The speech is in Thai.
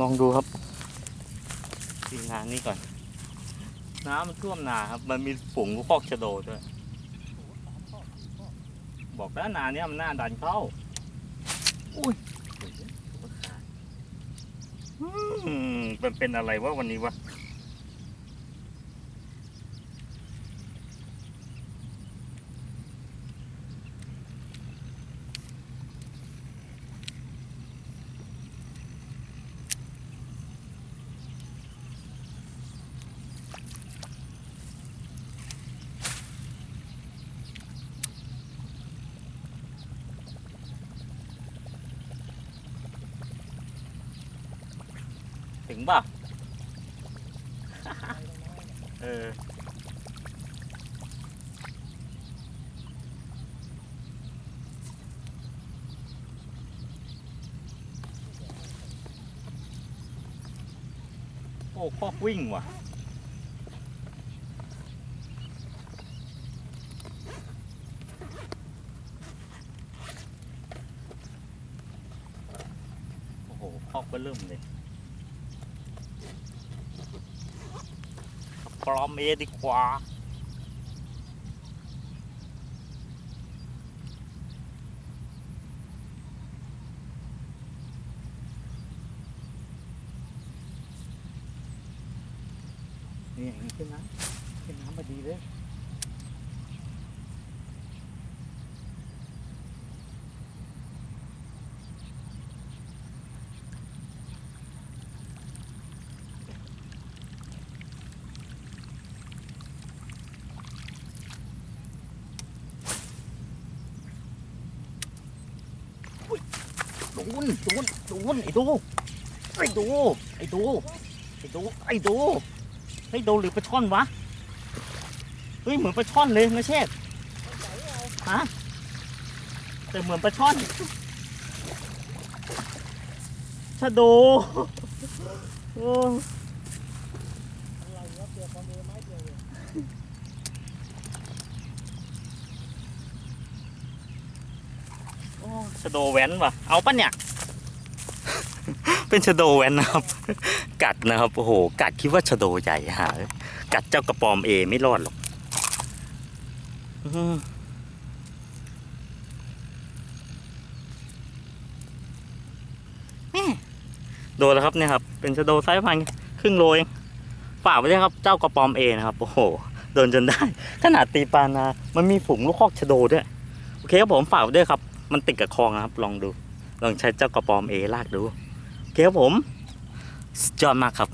ลองดูครับทีมงานนี้ก่อน น้ำมันท่วมนาครับ มันมีฝูงลูกคอกชะโดด้วย บอกแล้วนาเนี้ยมันน่าดันเข้า อุ้ยอืมมันเป็นอะไรวะวันนี้วะ ถึงป่ะ เออ โอ้คอกวิ่งว่ะ โอ้โหคอกก็เริ่มเลย ปลอมเอดีกว่านี่อย่างนี้ขึ้นน้ำขึ้นน้ำมาดีเลย โดนโดนโดนไอ้ดูไอ้ดูไอ้ดูไอ้ดูไอ้ดูไอ้ดูหรือปลาช่อนวะเฮ้ยเหมือนปลาช่อนเลยนะเชษฮะแต่เหมือนปลาช่อนชะโดโอ้โอ้ ชะโดแว้นว่ะ เอาปะเนี่ย เป็นชะโดแว้นนะครับ กัดนะครับ โอ้โห กัดคิดว่าชะโดใหญ่หากัดเจ้ากระปอมเอไม่รอดหรอกอืมแม่โดนแล้วครับเนี่ยครับ เป็นชะโดไซส์ประมาณครึ่งโลเองฝากไว้ด้วยครับเจ้ากระปอมเอนะครับ โอ้โหโดนจนได้ ขนาดตีปลานา มันมีฝูงลูกคอกชะโดด้วย โอเคครับผมฝากไว้ด้วยครับ มันติดกับคลองนะครับ ลองดู ลองใช้เจ้ากระปอมเอลากดูโอเคครับผมจอดมากครับ